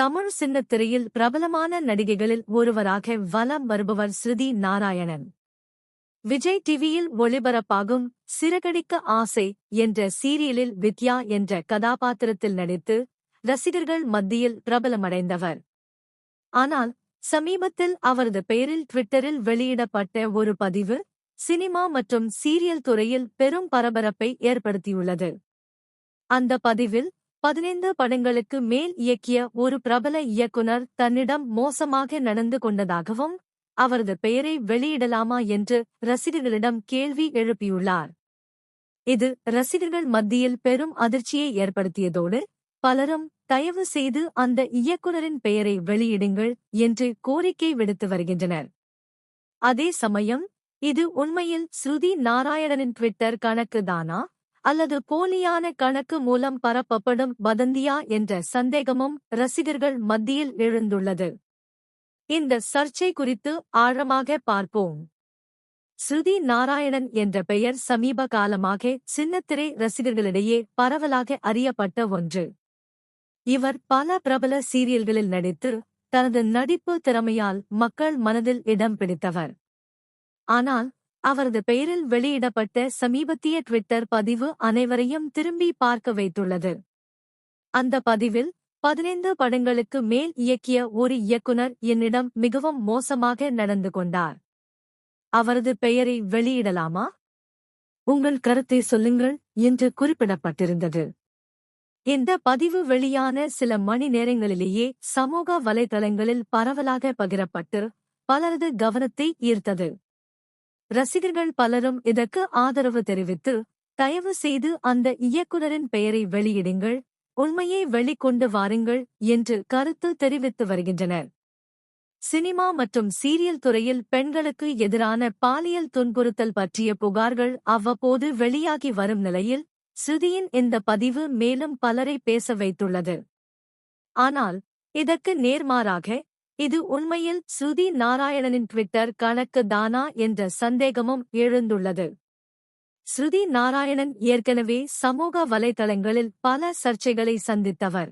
தமிழ் சின்னத்திரையில் பிரபலமான நடிகைகளில் ஒருவராக வலம் வருபவர் ஸ்ருதி நாராயணன். விஜய் டிவியில் ஒளிபரப்பாகும் சிறகடிக்க ஆசை என்ற சீரியலில் வித்யா என்ற கதாபாத்திரத்தில் நடித்து ரசிகர்கள் மத்தியில் பிரபலமடைந்தவர். ஆனால் சமீபத்தில் அவரது பெயரில் ட்விட்டரில் வெளியிடப்பட்ட ஒரு பதிவு சினிமா மற்றும் சீரியல் துறையில் பெரும் பரபரப்பை ஏற்படுத்தியுள்ளது. அந்த பதிவில் பதினைந்து படங்களுக்கு மேல் இயக்கிய ஒரு பிரபல இயக்குனர் தன்னிடம் மோசமாக நடந்து கொண்டதாகவும் அவரது பெயரை வெளியிடலாமா என்று ரசிகர்களிடம் கேள்வி எழுப்பியுள்ளார். இது ரசிகர்கள் மத்தியில் பெரும் அதிர்ச்சியை ஏற்படுத்தியதோடு பலரும் தயவு செய்து அந்த இயக்குனரின் பெயரை வெளியிடுங்கள் என்று கோரிக்கை விடுத்து வருகின்றனர். அதே சமயம் இது உண்மையில் ஸ்ருதி நாராயணனின் ட்விட்டர் கணக்குதானா? அல்லது போலியான கணக்கு மூலம் பரப்பப்படும் வதந்தியா என்ற சந்தேகமும் ரசிகர்கள் மத்தியில் எழுந்துள்ளது. இந்த சர்ச்சை குறித்து ஆழமாக பார்ப்போம். ஸ்ருதி நாராயணன் என்ற பெயர் சமீப காலமாக சின்னத்திரை ரசிகர்களிடையே பரவலாக அறியப்பட்ட ஒன்று. இவர் பல பிரபல சீரியல்களில் நடித்து தனது நடிப்பு திறமையால் மக்கள் மனதில் இடம் பிடித்தவர். ஆனால் அவரது பெயரில் வெளியிடப்பட்ட சமீபத்திய ட்விட்டர் பதிவு அனைவரையும் திரும்பி பார்க்க வைத்துள்ளது. அந்த பதிவில் பதினைந்து படங்களுக்கு மேல் இயக்கிய ஒரு இயக்குனர் என்னிடம் மிகவும் மோசமாக நடந்து கொண்டார். அவரது பெயரை வெளியிடலாமா? உங்கள் கருத்தை சொல்லுங்கள் என்று குறிப்பிடப்பட்டிருந்தது. இந்த பதிவு வெளியான சில மணி நேரங்களிலேயே சமூக வலைதளங்களில் பரவலாக பகிரப்பட்டு பலரது கவனத்தை ஈர்த்தது. ரசிகர்கள் பலரும் இதற்கு ஆதரவு தெரிவித்து தயவு செய்து அந்த இயக்குனரின் பெயரை வெளியிடுங்கள் உண்மையை வெளிக்கொண்டு வாருங்கள் என்று கருத்து தெரிவித்து வருகின்றனர். சினிமா மற்றும் சீரியல் துறையில் பெண்களுக்கு எதிரான பாலியல் துன்புறுத்தல் பற்றிய புகார்கள் அவ்வப்போது வெளியாகி வரும் நிலையில் ஸ்ருதியின் இந்த பதிவு மேலும் பலரை பேச வைத்துள்ளது. ஆனால் இதற்கு நேர்மாறாக இது உண்மையில் ஸ்ருதி நாராயணனின் ட்விட்டர் கணக்கு தானா என்ற சந்தேகமும் எழுந்துள்ளது. ஸ்ருதி நாராயணன் ஏற்கனவே சமூக வலைதளங்களில் பல சர்ச்சைகளை சந்தித்தவர்.